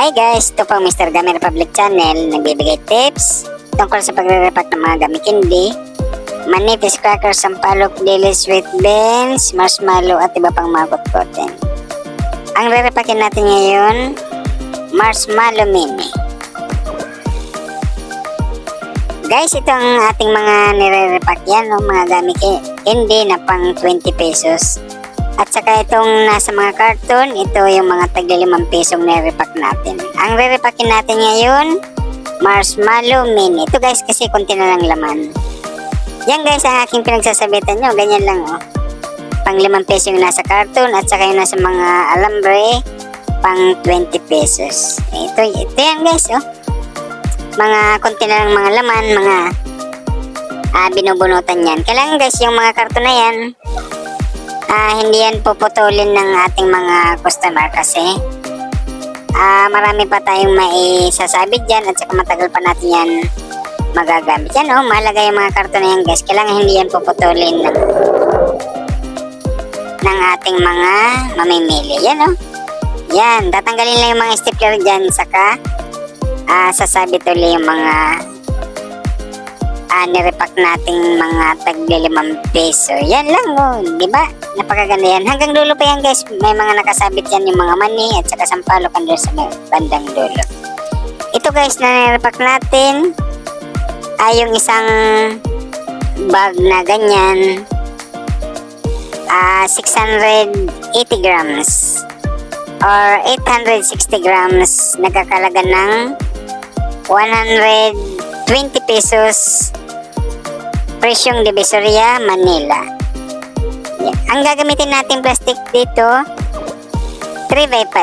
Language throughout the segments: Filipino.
Hi guys, ito po Mr. Gami Republic Channel, nagbibigay tips tungkol sa pagre-repack ng mga gami candy, manipis crackers, sampalok, deli, sweet beans, marshmallow at iba pang mga kutkutin. Ang re-repackin natin ngayon, marshmallow mini. Guys, ito ang ating mga nire-repack yan, no? mga gami ki- candy na pang 20 pesos. At saka itong nasa mga karton, ito yung mga tagli limang pesong nire-repack natin. Ang re-repackin natin ngayon, marshmallow mini. Ito guys kasi konti na lang laman. Yan guys ang aking pinagsasabitan nyo. Ganyan lang oh. Pang limang peso yung nasa karton at saka yung nasa mga alambre, pang 20 pesos. Ito, ito yan guys oh. Mga konti na lang mga laman, mga ah, binubunutan yan. Kailangan guys yung mga karton na yan, ah, hindi yan puputulin ng ating mga customer kasi ah, marami pa tayong maisasabit dyan at saka matagal pa natin yan magagamit. Yan oh, mahalaga yung mga karton na yan guys. Kailangan hindi yan puputulin ng, ng ating mga mamimili. Yan oh. Yan, tatanggalin lang yung mga stapler dyan saka ah, sasabit ulit yung mga ah, nirepack nating mga tagli limang peso. Yan lang, oh, di ba? Napakaganda yan. Hanggang dulo pa yan, guys. May mga nakasabit yan yung mga mani at saka sampalok andun sa bandang dulo. Ito, guys, na nirepack natin ay yung isang bag na ganyan. Ah, 680 grams or 860 grams nagkakalaga ng 120 pesos presyong Divisoria, Manila. Yan. Ang gagamitin natin plastic dito 3x5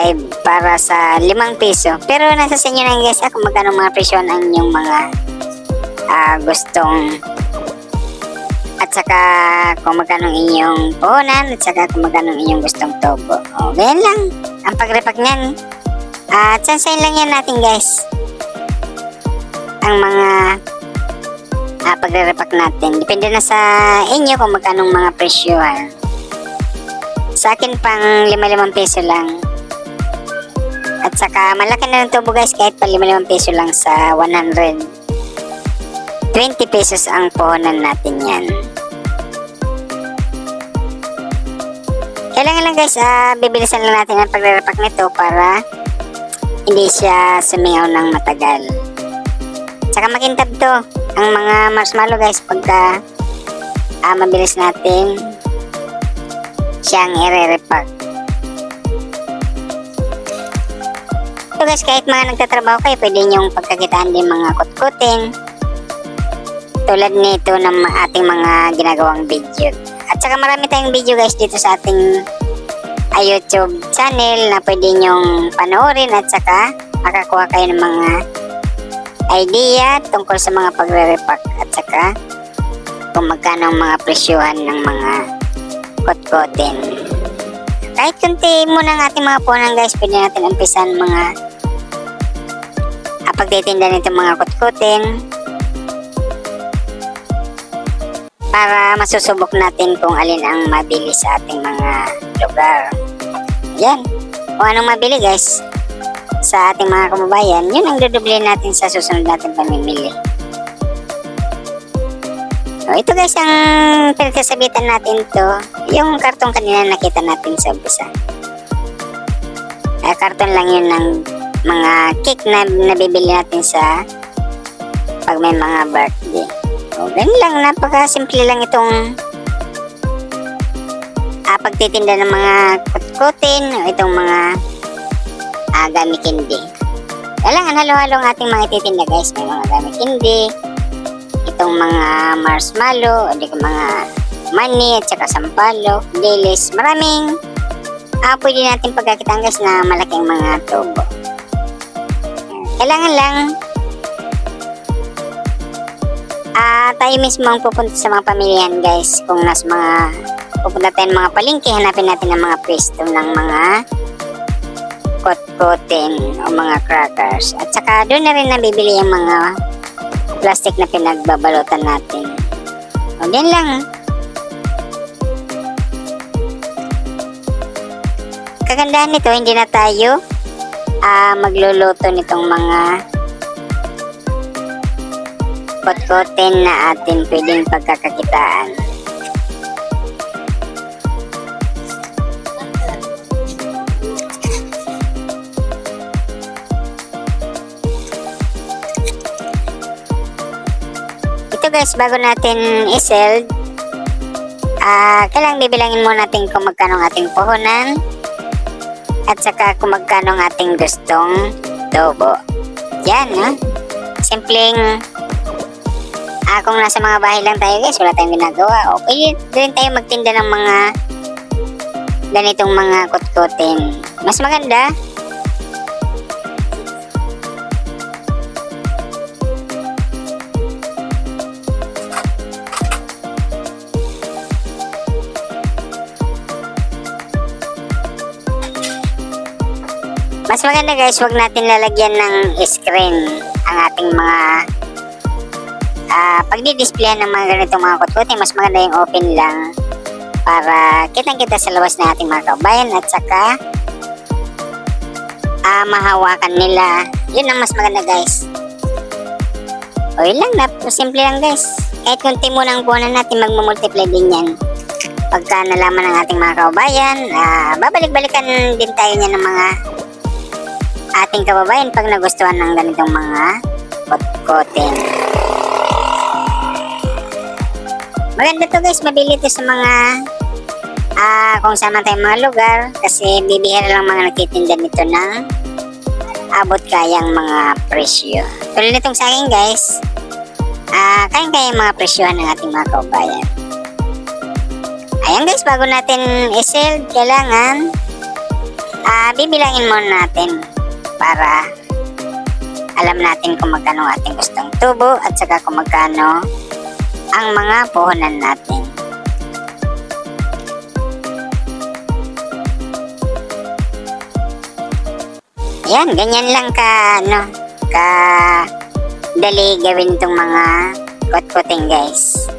para sa 5 piso. Pero nasa sa inyo na guys ah, kung magkano mga presyon ang inyong mga ah, gustong at saka kung magkano inyong puhunan at saka kung magkano inyong gustong tubo. O, ganyan lang. Ang pagrepack niyan. At sansayin lang yan natin guys. Ang mga ah, pagre-repack natin. Depende na sa inyo kung magkano mga presyo ha. Sa akin pang 5-5 peso lang. At saka malaki na ng tubo guys kahit pa 5-5 peso lang sa 100. 20 pesos ang puhunan natin yan. Kailangan lang guys, ah, bibilisan lang natin ang pagre-repack nito para hindi siya sumingaw ng matagal. Tsaka makintab to ang mga marshmallow guys pagka ah, mabilis natin siyang i-repack. So guys, kahit mga nagtatrabaho kayo, pwede niyong pagkakitaan din mga kutkutin tulad nito ng ating mga ginagawang video. At saka marami tayong video guys dito sa ating ah, YouTube channel na pwede nyong panoorin at saka makakuha kayo ng mga idea tungkol sa mga pagre-repack at saka kung magkano mga presyuhan ng mga kotkotin. Kahit kunti muna ng ating mga punan guys, pwede natin umpisan mga ah, pagtitinda nito mga kotkotin para masusubok natin kung alin ang mabili sa ating mga lugar. Yan. Kung anong mabili guys, sa ating mga kababayan, yun ang dudublin natin sa susunod natin pamimili. So, ito guys, ang pinagsasabitan natin to, yung karton kanina nakita natin sa umpisa. Uh, karton lang yun ng mga cake na nabibili natin sa pag may mga birthday. O, ganun lang, napaka-simple lang itong ah, pagtitinda ng mga kutkutin itong mga uh, gamit candy. Kailangan halo-halo ang ating mga ititinda guys. May mga gamit candy, itong mga marshmallow, o di mga mani at saka sampalo, delis. Maraming ah, pwede natin pagkakitaan guys na malaking mga tubo. Kailangan lang ah tayo mismo ang pupunta sa mga pamilyahan guys. Kung nas mga pupunta tayo ng mga palengke, hanapin natin ang mga pwesto ng mga kotkotin o mga crackers. At saka doon na rin nabibili yung mga plastic na pinagbabalutan natin. O din lang. Kagandahan nito, hindi na tayo ah, magluluto nitong mga kotkotin na atin pwedeng pagkakakitaan. Ito guys, bago natin iseld, ah, kailangan bibilangin muna natin kung magkano ang ating puhunan at saka kung magkano ang ating gustong tubo. Yan, no? Simpleng Ah, kung nasa mga bahay lang tayo guys, wala tayong ginagawa. Okay, doon tayo magtinda ng mga ganitong mga kutkutin. Mas maganda. Mas maganda guys, wag natin lalagyan ng screen ang ating mga Ah, pag di-display ng mga ganitong mga kutkutin, mas maganda yung open lang para kitang-kita sa labas ng ating mga kabayan at saka ah, mahawakan nila. Yun ang mas maganda guys. O yun lang, nap simple lang guys. Kahit kunti muna ang punan natin, magmumultiply din yan. Pagka nalaman ng ating mga kababayan, ah, babalik-balikan din tayo niya ng mga ating kababayan pag nagustuhan ng ganitong mga kutkutin. Maganda to guys, mabili to sa mga ah kung saan man tayong mga lugar kasi bibihira lang mga nagtitinda nito ng abot kayang mga presyo. Tulad nitong sa akin guys, ah kayang kaya mga presyohan ng ating mga kaubayan. Ayan guys, bago natin i-sell, kailangan ah bibilangin muna natin para alam natin kung magkano ating gustong tubo at saka kung magkano ang mga puhunan natin. Ayan, ganyan lang ka, ano, ka dali gawin itong mga kutkuting guys.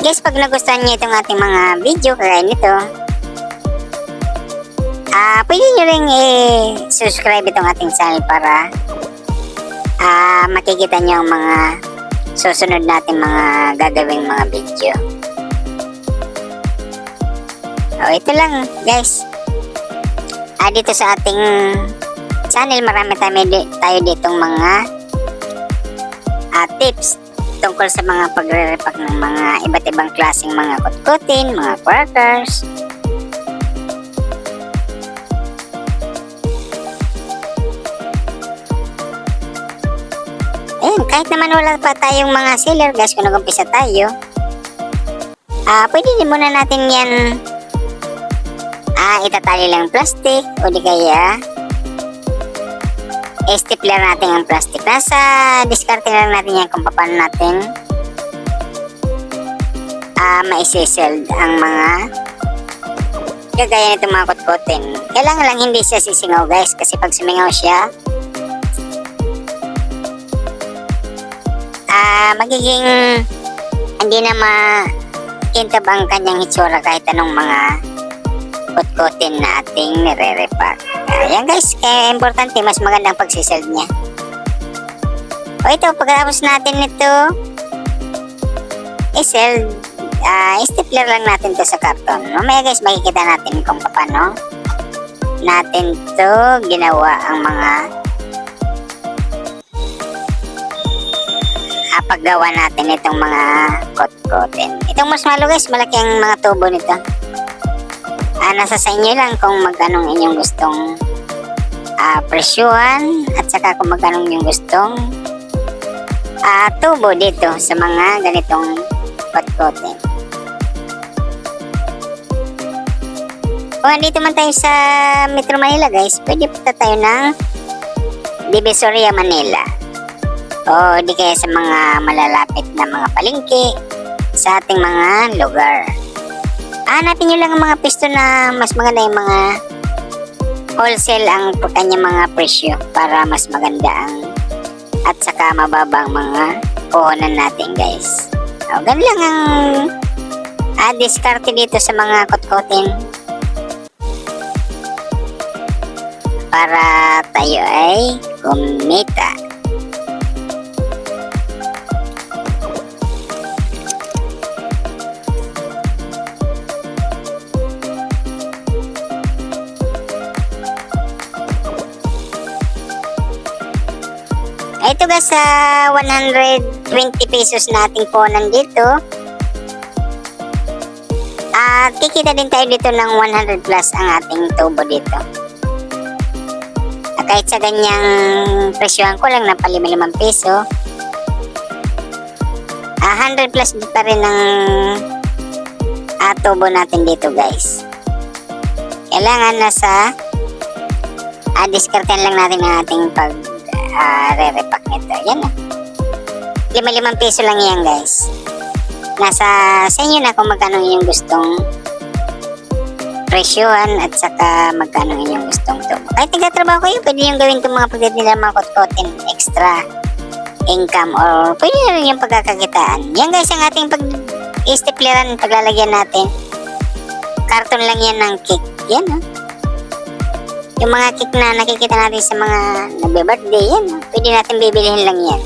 Guys, pag nagustuhan niyo itong ating mga video kagaya nito, ah, pwede nyo rin i-subscribe itong ating channel para ah, makikita nyo ang mga susunod natin mga gagawing mga video. O, ito lang guys. Ah, dito sa ating channel, marami tayo, tayo ditong mga ah, tips tungkol sa mga pagre-repack ng mga iba't ibang klaseng mga kutkutin, mga crackers, Ayun, kahit naman wala pa tayong mga seller guys, kung nag-umpisa tayo, ah, pwede din muna natin yan ah, itatali lang plastic o di kaya stapler natin ang plastic. Nasa diskarte lang natin yan kung paano natin ah, maisiseld ang mga kagaya nitong mga kutkutin. Kailangan lang hindi siya sisingaw guys kasi pag sumingaw siya, ah magiging hindi na makintab ang kanyang hitsura kahit anong mga kutkutin na ating nire-repack. Ayan guys, kaya importante mas magandang pagsiseld niya. O ito, pagkatapos natin nito, iseld, ah stapler lang natin to sa karton. Mamaya guys, makikita natin kung paano natin to ginawa ang mga paggawa natin itong mga kot-kotin. Itong marshmallow guys, malaki ang mga tubo nito. Ah, nasa sa inyo lang kung magkano ang inyong gustong ah, presyuhan at saka kung magkano yung gustong ah, tubo dito sa mga ganitong kot-kotin. Kung andito man tayo sa Metro Manila guys, pwede punta tayo ng Divisoria Manila o di kaya sa mga malalapit na mga palengke sa ating mga lugar. Hanapin nyo lang ang mga pisto na mas maganda yung mga wholesale ang kanyang mga presyo para mas maganda ang at saka mababa ang mga puhunan natin guys. O, ganun lang ang ah, diskarte dito sa mga kotkotin. Para tayo ay kumita. Sa 120 pesos nating po nandito. At kikita din tayo dito ng 100 plus ang ating tubo dito. At kahit sa ganyang presyohan ko lang na pali 5 peso. Ah, 100 plus din pa rin ang ah, tubo natin dito guys. Kailangan nasa ah, diskarten lang natin ang ating pag ah, re-repack nito. Yan na. Lima-limang piso lang yan guys. Nasa sa inyo na kung magkano inyong gustong presyohan at saka magkano inyong gustong tubo. Kahit nagtatrabaho kayo, pwede yung gawin itong mga pagdating nila mga kot-kotin extra income or pwede na rin yung pagkakakitaan. Yan guys ang ating pag istipleran paglalagyan natin. Karton lang yan ng cake. Yan oh. Yung mga cake na nakikita natin sa mga nagbe-birthday, yan. Pwede natin bibilihin lang yan.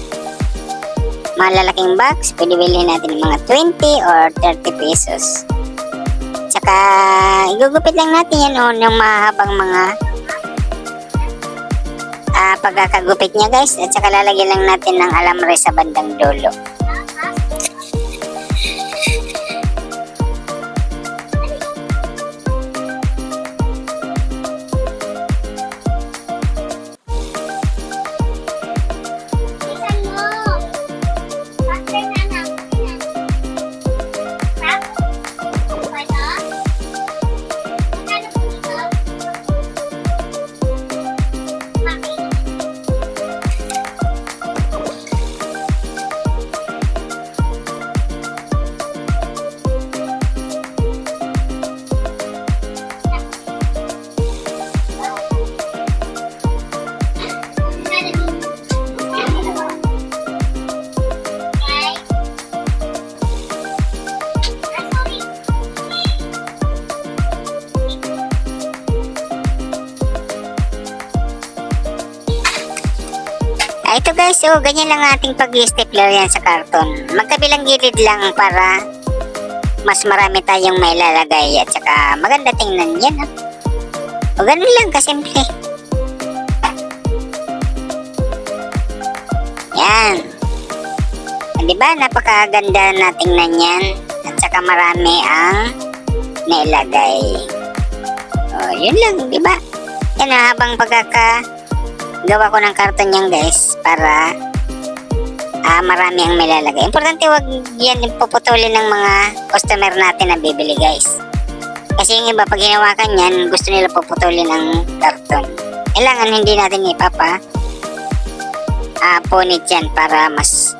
Mga lalaking box, pwede bilhin natin mga 20 or 30 pesos. Tsaka, igugupit lang natin yan oh, ng mahabang mga ah pagkakagupit niya guys. At saka lalagyan lang natin ng alamre sa bandang dulo. Oh, ganyan lang ating pag-stapler yan sa karton. Magkabilang gilid lang para mas marami tayong may lalagay at saka maganda tingnan yan. Oh. O ganun lang kasimple. Yan. Di ba? Napakaganda na tingnan yan. At saka marami ang nailagay. O, yun lang, di ba? Yan habang pagkaka gawa ko ng karton yan guys para ah, marami ang milalagay. Importante wag yan puputulin ng mga customer natin na bibili guys. Kasi yung iba pag hinawakan yan, gusto nila puputulin ang karton. Kailangan hindi natin ipapa ah, punit yan para mas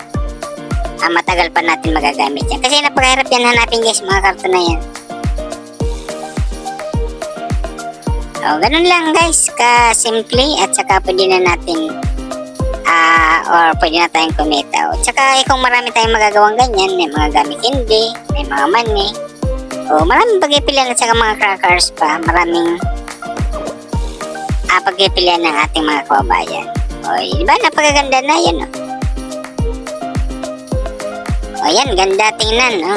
ah, matagal pa natin magagamit yan. Kasi napakahirap yan hanapin guys mga karton na yan. O, ganun lang guys, ka-simple at saka pwede na natin ah or pwede na tayong kumita. O, tsaka eh, kung marami tayong magagawang ganyan, may mga gamit hindi, may mga mani, o maraming pagpipilian at saka mga crackers pa, maraming ah, pagpipilian ng ating mga kababayan. O, di ba, napakaganda na yan, o. O, yan, ganda tingnan, o.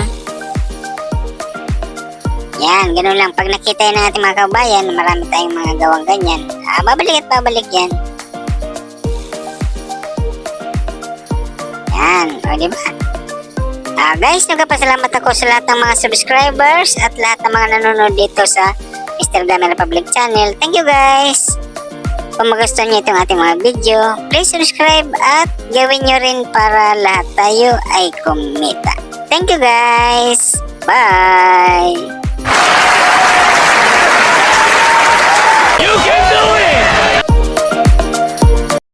Yan, ganun lang. Pag nakita yan ng ating mga kabayan, marami tayong mga gawang ganyan. Ah, babalik at babalik yan. Yan, o diba? Uh, guys, nagpapasalamat ako sa lahat ng mga subscribers at lahat ng mga nanonood dito sa Mr. Damian Republic Channel. Thank you guys! Kung magustuhan nyo itong ating mga video, please subscribe at gawin nyo rin para lahat tayo ay kumita. Thank you guys! Bye!